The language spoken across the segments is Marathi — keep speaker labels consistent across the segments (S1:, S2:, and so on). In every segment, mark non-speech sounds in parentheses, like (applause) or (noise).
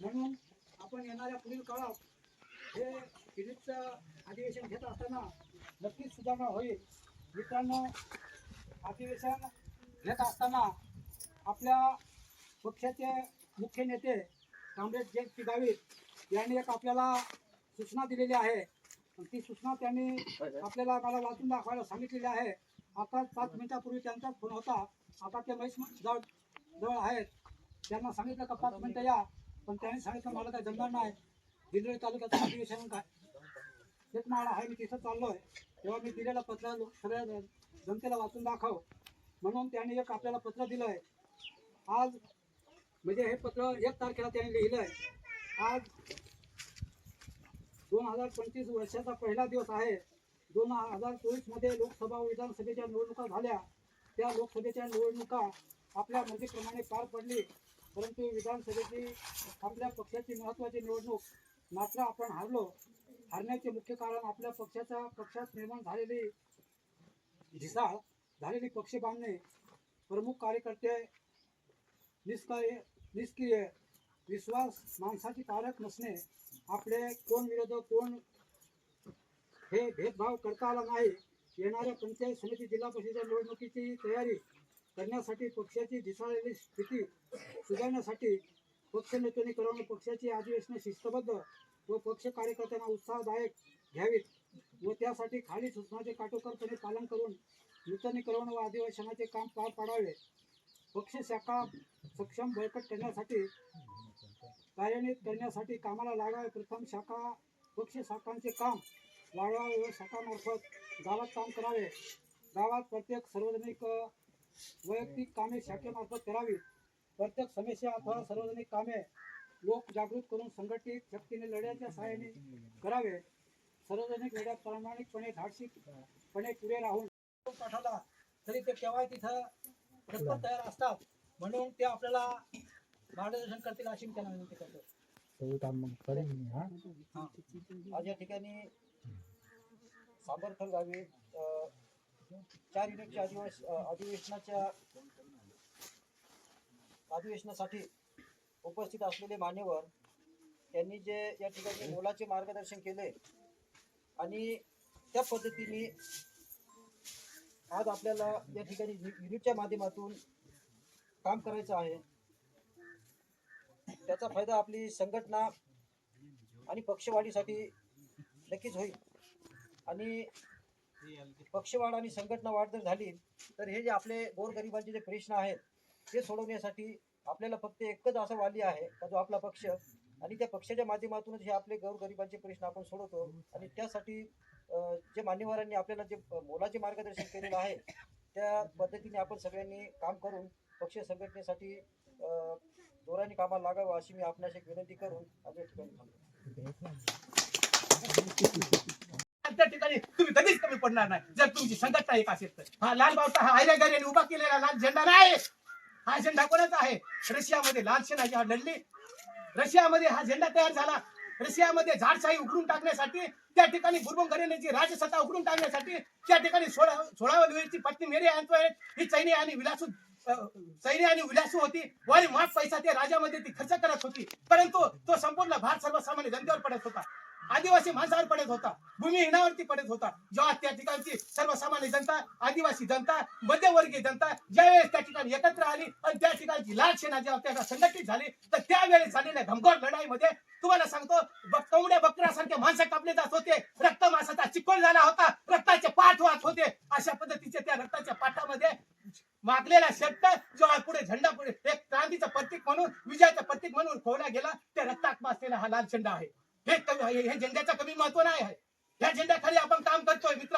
S1: म्हणून आपण येणाऱ्या पुढील काळात हे फिलिपचं अधिवेशन घेत असताना नक्कीच सुधारणा होईल. मित्रांनो अधिवेशन घेत असताना आपल्या पक्षाचे मुख्य नेते कामरेड जयंत पी गावित यांनी एक आपल्याला सूचना दिलेली आहे. ती सूचना त्यांनी आपल्याला मला वाचून दाखवायला सांगितलेली आहे. आता पाच मिनिटापूर्वी त्यांचा फोन होता. आता ते महेश जवळ जवळ आहेत. त्यांना सांगितलं का पाच मिनटं या. पण त्यांनी सांगितलं मला काय जमणार नाही. दिंडोरी तालुक्याचं अधिवेशन काय? शेतमाळा आहे मी तिथं चाललोय तेव्हा मी दिलेलं पत्र सगळ्या जनतेला वाचून दाखव. म्हणून त्याने एक आपल्याला पत्र दिलंय आज म्हणजे हे पत्र एक तारखेला त्यांनी लिहिलंय आज दोन हजार पंचवीस वर्षाचा पहिला दिवस आहे. दोन हजार चोवीसमध्ये लोकसभा विधानसभेच्या निवडणुका झाल्या. त्या लोकसभेच्या निवडणुका आपल्या मर्जीप्रमाणे पार पडली. परंतु विधानसभेची आपल्या पक्षाची महत्वाची निवडणूक मात्र आपण हारलो. हारण्याचे मुख्य कारण आपल्या पक्षाचा पक्षात निर्माण झालेली ढिसाळ झालेली पक्ष बांधणे प्रमुख कार्यकर्ते निष्कार्य निष्क्रिय विश्वास माणसाची कारक नसणे आपले कोण विरोधक कोण हे भेदभाव करता आला नाही येणाऱ्या पंचायत समिती जिल्हा परिषदेच्या निवडणुकीची तयारी करण्यासाठी पक्षाची ढिसाळलेली स्थिती सुधारण्यासाठी पक्ष नूतनीकरण पक्षाची अधिवेशन शिस्तबद्ध व पक्ष कार्यकर्त्यांना उत्साहदायक घ्यावीत व त्यासाठी खाली सूचनाचे काटोकरपणे पालन करून नूतनीकरण व अधिवेशनाचे काम पार पाडावे. पक्ष शाखा सक्षम बळकट करण्यासाठी कार्यान्वित करण्यासाठी कामाला लागावे. प्रथम शाखा पक्ष शाखांचे काम वाढवावे व शाखामार्फत गावात काम करावे. गावात प्रत्येक सार्वजनिक वैयक्तिक कामे शाखेमार्फत करावी. प्रत्येक समस्या अथवा सार्वजनिक कामे लोक जागृत करून संघटित शक्तीने लढ्याच्या सहाय्याने करावे. सार्वजनिक लढ्यात प्रामाणिकपणे धाडसीपणे पुढे राहून पाठवला तरी ते केव्हा तिथं तत्पर तयार असतात. म्हणून ते आपल्याला मार्गदर्शन करतील अशी त्यांना विनंती करतो.
S2: ते काम मग करेन मी हा.
S3: आज या ठिकाणी साबरथल गावी चार युनिटच्या अधिवेश अधिवेशनाच्या अधिवेशनासाठी उपस्थित असलेले मान्यवर त्यांनी जे या ठिकाणी मोलाचे मार्गदर्शन केले आणि त्या पद्धतीने आज आपल्याला या ठिकाणी युनिटच्या माध्यमातून काम करायचं आहे. त्याचा फायदा आपली संघटना आणि पक्षवाढीसाठी नक्कीच होईल. आणि पक्षवाढ आणि संघटना वाढ जर झाली तर हे जे आपले गोरगरिबांचे जे प्रश्न आहेत ते सोडवण्यासाठी आपल्याला फक्त एकच असं वाली आहे का जो आपला पक्ष. आणि त्या पक्षाच्या माध्यमातूनच हे आपले गोरगरिबांचे प्रश्न आपण सोडवतो. आणि त्यासाठी जे मान्यवरांनी आपल्याला जे मोलाचे मार्गदर्शन केलेलं आहे त्या पद्धतीने आपण सगळ्यांनी काम करून पक्ष संघटनेसाठी जोराने कामाला लागावं अशी मी आपणास एक विनंती करून आज या ठिकाणी थांबतो.
S4: त्या ठिकाणी तुम्ही कधीच कमी पडणार नाही. जर तुमची संघटना एक असेल तर. हा लाल बावटा हा हायरेगारीने उभा केलेला लाल झेंडा नाही. हा झेंडा कोणाचा आहे? रशियामध्ये लाल सेना जेव्हा लढली रशियामध्ये हा झेंडा तयार झाला. रशियामध्ये झाडशाही उघडून टाकण्यासाठी त्या ठिकाणी गुरुबंग घराण्याची राजसत्ता उघडून टाकण्यासाठी त्या ठिकाणी सोळा सोळाव्या वेळची पत्नी मेरी अँतोनेट ही चैनी आणि विलासू अं, सैनी आणि विलासू होती. वारी माफ पैसा त्या राज्यामध्ये ती खर्च करत होती. परंतु तो संपूर्ण भारत सर्वसामान्य जनतेवर पडत होता. आदिवासी माणसावर पडत होता. भूमिहीनावरती पडत होता. जेव्हा त्या ठिकाणची सर्वसामान्य जनता आदिवासी जनता मध्यवर्गीय जनता ज्यावेळेस त्या ठिकाणी एकत्र आली आणि त्या ठिकाणची लाल सेना जेव्हा त्या संघटित झाली तर त्यावेळेस झालेल्या घमघोर लढाईमध्ये तुम्हाला सांगतो ब- कोंबड्या बकऱ्यासारखे माणसं कापले जात होते. रक्त मासाचा चिकोल झाला होता. रक्ताचे पाठ वाहत होते. अशा पद्धतीचे त्या रक्ताच्या पाठामध्ये मागलेला शब्द जेव्हा पुढे झेंडा पुढे एक क्रांतीचं प्रतीक म्हणून विजयाचं प्रतीक म्हणून खोवला गेला त्या रक्तात मासलेला हा लाल झेंडा आहे. हे हे झेंड्याचं कमी महत्त्व नाही आहे. या झेंड्याखाली आपण काम करतोय मित्र.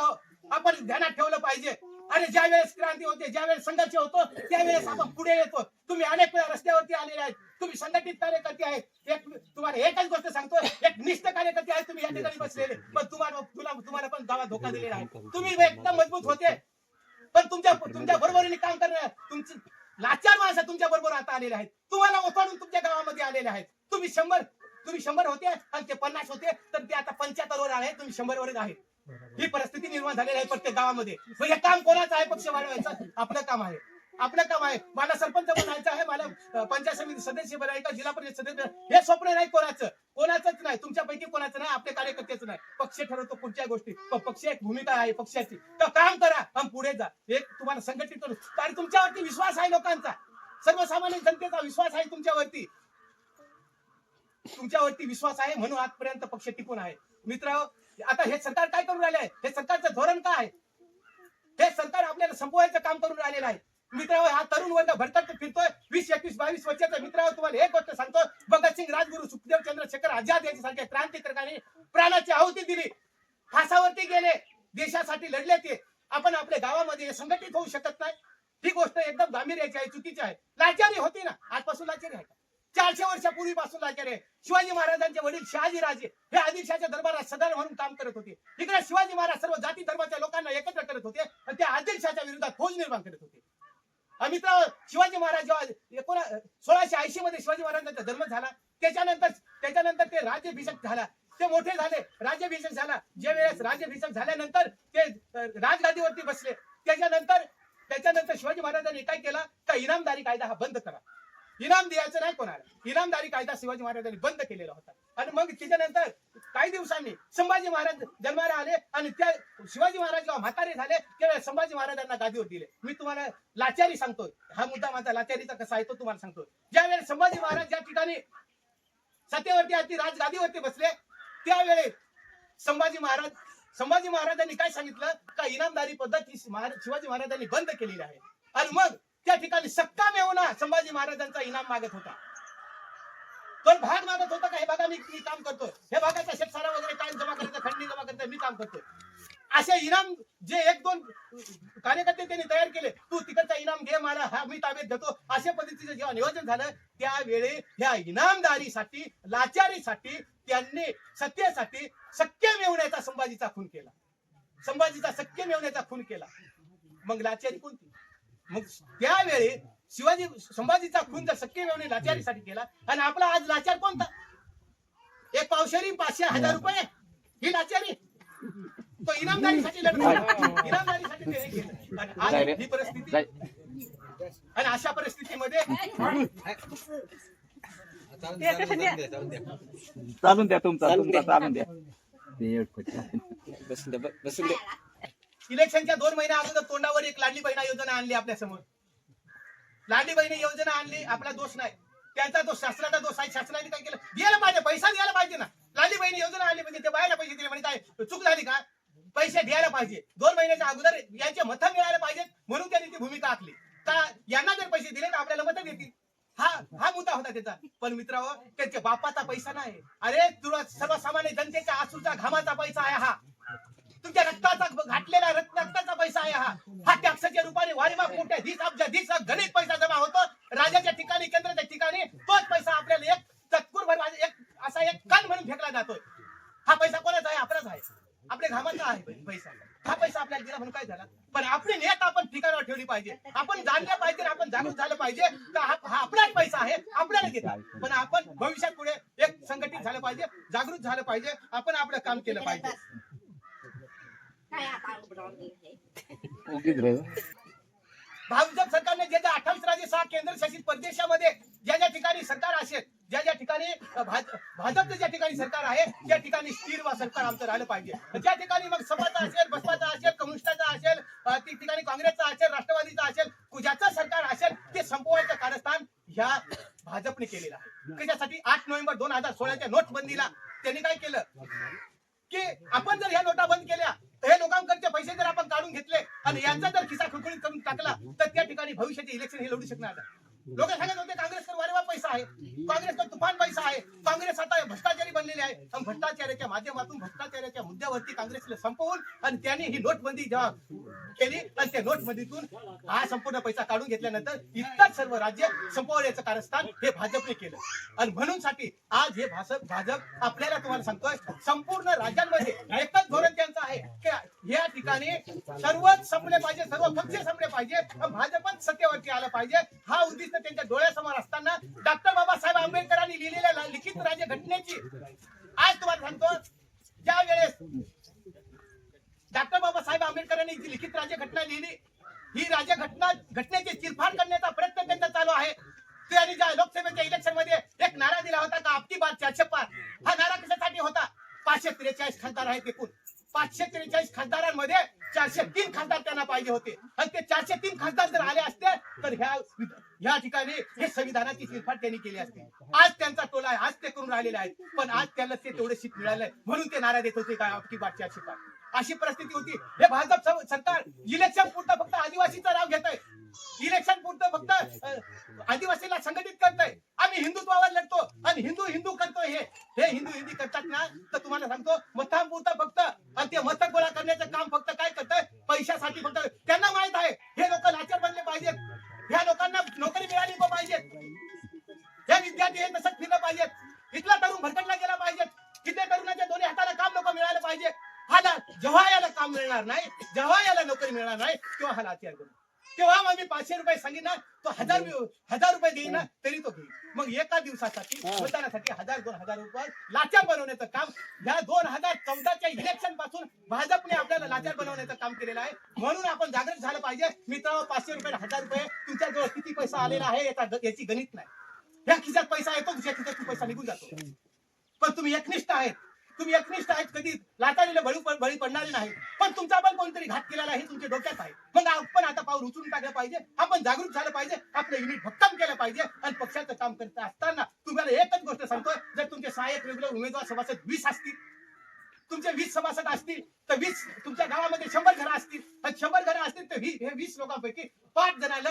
S4: आपण ध्यानात ठेवलं पाहिजे. आणि ज्या वेळेस क्रांती होते ज्या वेळेस संघर्ष होतो त्यावेळेस आपण पुढे येतो. तुम्ही अनेक वेळा रस्त्यावरती आलेले आहेत. तुम्ही संघटित कार्यकर्ते आहेत. एक तुम्हाला एकच गोष्ट सांगतो एक निष्ठ कार्यकर्ते आहेत. तुम्ही या ठिकाणी बसलेले. पण तुम्हाला तुला तुम्हाला पण गावात धोका दिलेला आहे. तुम्ही एकदम मजबूत होते. पण तुमच्या तुमच्या बरोबरीने काम करणार तुमची लाचार माणसं तुमच्या बरोबर आता आलेले आहेत. तुम्हाला ओफाडून तुमच्या गावामध्ये आलेले आहेत. तुम्ही शंभर तुम्ही शंभर होते आणि ते पन्नास होते तर ते आता पंच्याहत्तर वर आहे तुम्ही शंभर वर आहेत ही परिस्थिती निर्माण झालेली आहे प्रत्येक गावामध्ये. मग हे काम कोणाचं आहे? पक्ष वाढवायचं? आपलं काम आहे. आपलं काम आहे. मला सरपंच बनायचं आहे मला पंचायत समिती सदस्य बनायचं जिल्हा परिषद सदस्य. हे स्वप्न नाही कोणाचं. कोणाचंच नाही. तुमच्यापैकी कोणाचं नाही आपल्या कार्यकर्त्याचं नाही. पक्ष ठरवतो कोणत्या गोष्टी. पण पक्ष एक भूमिका आहे पक्षाची. तर काम करा आणि पुढे जा. एक तुम्हाला संघटित करू कारण तुमच्यावरती विश्वास आहे लोकांचा. सर्वसामान्य जनतेचा विश्वास आहे तुमच्यावरती. तुमच्यावरती विश्वास आहे म्हणून आजपर्यंत पक्ष टिकून आहे. मित्र आता हे सरकार काय करून राहिले हे सरकारचं धोरण काय आहे? हे सरकार आपल्याला संपवायचं काम करून राहिलेलं आहे. मित्र हा तरुण वर्ग भरतात फिरतोय. वीस एकवीस बावीस वर्षाचा मित्र तुम्हाला एक गोष्ट सांगतो. भगतसिंग राजगुरू सुखदेव चंद्रशेखर आझाद यांच्यासारख्या क्रांतिकारकांनी प्राणाची आहुती दिली. फासावरती गेले. देशासाठी लढले ते. आपण आपल्या गावामध्ये संघटित होऊ शकत नाही. ही गोष्ट एकदम गांभीर्याची आहे चुकीची आहे. लाचारी होती ना. आजपासून लाचारी आहे चारशे वर्षापूर्वीपासून लाचारी आहे शिवाजी महाराजांचे वडील शहाजी राजे हे आदिलशाच्या दरबारात सदर म्हणून काम करत होते. इकडे शिवाजी महाराज सर्व जाती धर्माच्या लोकांना एकत्र करत होते आणि ते आदिलशाच्या विरोधात फौज निर्माण करत होते. मित्र शिवाजी महाराज जेव्हा एकोणा सोळाशे ऐंशी मध्ये शिवाजी महाराजांचा जन्म झाला त्याच्यानंतर त्याच्यानंतर ते राज्याभिषेक झाला. ते मोठे झाले राज्याभिषेक झाला. ज्या वेळेस राज्याभिषेक झाल्यानंतर ते राजगादीवरती बसले. त्याच्यानंतर त्याच्यानंतर शिवाजी महाराजांनी काय केला? का इनामदारी कायदा हा बंद करा. इनाम द्यायचं नाही कोणाला. इनामदारी कायदा शिवाजी महाराजांनी बंद केलेला होता. आणि मग त्याच्यानंतर काही दिवसांनी संभाजी महाराज जन्माला आले आणि त्या शिवाजी महाराज जेव्हा म्हातारे झाले त्यावेळेस संभाजी महाराजांना गादीवर दिले मी तुम्हाला लाचारी सांगतोय. हा मुद्दा माझा लाचारीचा कसा आहे तो तुम्हाला सांगतो ज्यावेळेस संभाजी महाराज ज्या ठिकाणी सत्तेवरती अगदी राजगादीवरती बसले त्यावेळेस संभाजी महाराज संभाजी महाराजांनी काय सांगितलं? का इनामदारी पद्धत ही शिवाजी महाराजांनी बंद केलेली आहे. आणि मग त्या ठिकाणी सक्का मेवना संभाजी महाराजांचा इनाम मागत होता. तो भाग मागत होता का? हे बघा मी मी काम करतोय. हे बघा शेतसारा वगैरे काय जमा करायचं खंडणी जमा करायचं मी काम करतोय. असे इनाम जे एक दोन कार्यकर्ते त्यांनी तयार केले तू तिकडचा इनाम घे मला हा मी ताब्यात घेतो. अशा पद्धतीचं जेव्हा नियोजन झालं त्यावेळी ह्या इनामदारीसाठी लाचारीसाठी त्यांनी सत्तेसाठी शक्य मिळवण्याचा संभाजीचा खून केला. संभाजीचा शक्य मिळवण्याचा खून केला. मग लाचारी कोणती? मग त्यावेळी शिवाजी संभाजीचा खून जर शक्य मिळवणे लाचारीसाठी केला आणि आपला आज लाचार कोणता एक पावशेरी पाचशे हजार रुपये ही लाचारी तो इनामदारीसाठी लढत होता. इनामदारीसाठी हे केलं आणि आज ही परिस्थिती आणि अशा परिस्थितीमध्ये
S5: चालून द्या तुमचा तुमचा चालून द्या
S4: इलेक्शनच्या दोन महिन्या अगोदर तोंडावर एक लाडली बहिणा योजना आणली आपल्यासमोर. लाडली बहिणी योजना आणली आपला दोष नाही. त्यांचा दोष शास्त्राचा दोष आहे शास्त्राने काय केलं? द्यायला पाहिजे पैसा द्यायला पाहिजे ना. लाडली बहिणी योजना आणली म्हणजे ते बाहेर पैसे दिले म्हणजे काय? चूक झाली का? पैसे द्यायला पाहिजे. दोन महिन्याच्या अगोदर यांचे मत मिळायला पाहिजेत म्हणून त्यांनी ती भूमिका आखली. का यांना जर पैसे दिले तर आपल्याला मत देतील? हा हा मुद्दा होता त्याचा. पण मित्रांनो त्यांच्या बापाचा पैसा नाही. अरे तुला सर्वसामान्य जनतेच्या आसूचा घामाचा पैसा आहे हा. तुमच्या रक्ताचा घातलेला रक्त रक्ताचा पैसा आहे हा. हा टॅक्सच्या रूपाने वारेमा मोठ्या धीस अब्जा धीस गणित पैसा जमा होतो. राजा ठिकाणी केंद्राच्या ठिकाणी तोच पैसा आपल्याला एक चतकुर भर एक असा एक कण म्हणून फेकला जातोय हा पैसा कोणाचा आहे आपलाच आहे आपल्या घामाचा आहे पैसा हा पैसा आपल्याला दिला म्हणून काय झाला पण आपली नियत आपण ठिकाणावर ठेवली पाहिजे आपण जाणलं पाहिजे आणि आपण जागृत झालं पाहिजे का हा हा आपलाच पैसा आहे आपल्याला घेतला पण आपण भविष्यात पुढे एक संघटित झालं पाहिजे जागृत झालं पाहिजे आपण आपलं काम केलं पाहिजे
S5: उगीच रे
S4: भाजप सरकारने जे ज्या अठ्ठावीस राज्य सहा केंद्रशासित प्रदेशामध्ये ज्या ज्या ठिकाणी सरकार असेल ज्या ज्या ठिकाणी भाजपचं ज्या ठिकाणी सरकार आहे त्या ठिकाणी स्थिर वा सरकार आमचं राहिलं पाहिजे. ज्या ठिकाणी मग सपाचा असेल बसपाचा असेल कम्युनिस्टाचा असेल ती ठिकाणी काँग्रेसचा असेल राष्ट्रवादीचा असेल ज्याचं सरकार असेल ते संपवायचं कारस्थान ह्या भाजपने केलेलं आहे. त्याच्यासाठी आठ नोव्हेंबर दोन हजार सोळाच्या नोटबंदीला त्यांनी काय केलं? की आपण जर ह्या नोटा बंद केल्या तर हे लोकांकडचे पैसे जर आपण काढून घेतले आणि यांचा जर खिसा खुळखुळीत करून टाकला तर त्या ठिकाणी भविष्याचे इलेक्शन हे लढू शकणार नाही. लोक सांगत होते काँग्रेसकडे वारेवा पैसा आहे. काँग्रेसकडे तुफान पैसा आहे. काँग्रेस आता भ्रष्टाचारी बनलेली आहे. आणि भ्रष्टाचाराच्या माध्यमातून भ्रष्टाचाराच्या मुद्द्यावरती काँग्रेसला संपवून आणि त्यांनी ही नोटबंदी जेव्हा केली आणि त्या नोटबंदीतून हा संपूर्ण पैसा काढून घेतल्यानंतर इतकंच सर्व राज्य संपवण्याचं कारस्थान हे भाजपने केलं. आणि म्हणून साठी आज हे भाजप भाजप आपल्याला तुम्हाला सांगतोय संपूर्ण राज्यांमध्ये एकच धोरण त्यांचं आहे की या ठिकाणी सर्वच संपले पाहिजे सर्व पक्ष संपले पाहिजे भाजपच सत्तेवरती आलं पाहिजे. हा उद्दिष्ट त्यांच्या डोळ्यासमोर असताना डॉक्टर बाबासाहेब आंबेडकरांनी लिहिलेल्या लिखित राज्य घटनेची आज तुम्हाला सांगतो ज्या वेळेस डॉक्टर बाबासाहेब आंबेडकरांनी जी लिखित राज्य घटना लिहिली ही राज्य घटना घटनेची चिरफाड करण्याचा प्रयत्न त्यांचा चालू आहे. त्यांनी ज्या लोकसभेच्या इलेक्शनमध्ये एक नारा दिला होता का आपकी बात चारशे पार. हा नारा कशासाठी होता? पाचशे त्रेचाळीस खासदार आहेत एकूण. पाचशे त्रेचाळीस खासदारांमध्ये चारशे तीन खासदार त्यांना पाहिजे होते. आणि ते चारशे तीन खासदार जर आले असते तर ह्या ह्या ठिकाणी हे संविधानाची चिरफाड त्यांनी केली असते. (laughs) आज त्यांचा टोला आहे आज ते करून राहिलेले आहेत. पण आज त्याला ते तेवढे सीट मिळालंय म्हणून ते नारा देत होते काय आपकी बात चारशे पार अशी परिस्थिती होती. हे भाजप सरकार इलेक्शन पुरतं फक्त आदिवासीचा राव घेत आहे इलेक्शन पुरतं फक्त आदिवासीला संघटित करतोय. आम्ही हिंदुत्वावर लढतो आणि हिंदू हिंदू करतोय हे. हे हिंदू हिंदी करतात ना तर तुम्हाला सांगतो मतांपुरतं फक्त आणि ते मत गोळा करण्याचं काम फक्त काय करतंय? पैशासाठी फक्त त्यांना माहीत आहे. मिळणार नाही जेव्हा याला नोकरी मिळणार नाही तेव्हा हा लाचार करू तेव्हा मग मी पाचशे रुपये सांगितलं तो हजार हजार रुपये देईन ना तरी तो घेईल. मग एका दिवसासाठी मतदानासाठी हजार दोन हजार रुपये लाचार बनवण्याचं काम या दोन हजार चौदाच्या इलेक्शनपासून भाजपने आपल्याला लाचार बनवण्याचं काम केलेलं आहे. म्हणून आपण जागृत झालं पाहिजे. मित्र पाचशे रुपये हजार रुपये तुमच्या जवळ किती पैसा आलेला आहे याचा याची गणित नाही. ह्या खिशात पैसा येतो दुसऱ्या खिशात पैसा निघून जातो. पण तुम्ही एकनिष्ठ आहेत. तुम्ही एकनिष्ठ आहेत कधी. लाचारीला बळी बळी पडणारे नाही पण तुमचा पण कोणतरी घात केलेला आहे तुमच्या डोक्यात आहे. मग आपण आता पाऊल उचलून टाकलं पाहिजे. आपण जागृत झालं पाहिजे. आपलं युनिट भक्कम केलं पाहिजे. आणि पक्षाचं काम करत असताना तुम्हाला एकच गोष्ट सांगतोय. जर तुमचे सहाय्यक रेग्युलर उमेदवार सभासद वीस असतील तुमचे वीस सभासद असतील तर वीस तुमच्या गावामध्ये शंभर घरं असतील. आणि शंभर घरं असतील तर वी- हे वीस लोकांपैकी पाच जणाला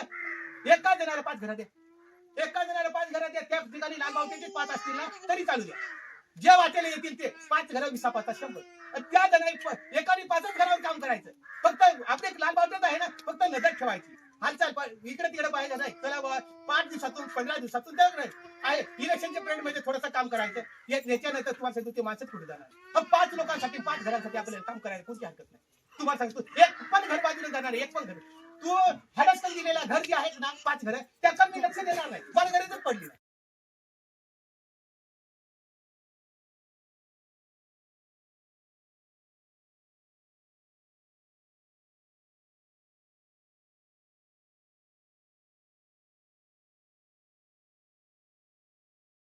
S4: एका जणाला पाच घरं द्या. एका जणाला पाच घरं द्या. त्या ठिकाणी लालबावट्याचे पाच असतील ना तरी चालू द्या. जे वाटेला येतील ते पाच घरं विसा पाच शंभर. त्या जणांनी एकाने पाचच घरावर काम करायचं. फक्त आपले लालबावट्यात आहे ना फक्त नजर ठेवायची. हालचाल इकडे तिकडे पाहिजे नाही. चला बाबा पाच दिवसातून पंधरा दिवसातून द्या नाही. आहे इलेक्शनच्या पिरियडमध्ये थोडंसं काम करायचं. याच्यानंतर तुम्हाला सांगतो ते माणसं पुढे जाणार. मग पाच लोकांसाठी पाच घरांसाठी आपल्याला काम करायला कोणती हरकत नाही. तुम्हाला सांगतो एक पण घर बाजूला जाणार एक पण घर. तू हडसकल दिलेला घर जे आहेत ना पाच घर त्याचा मी लक्ष देणार नाही. मला गरजच पडली नाही.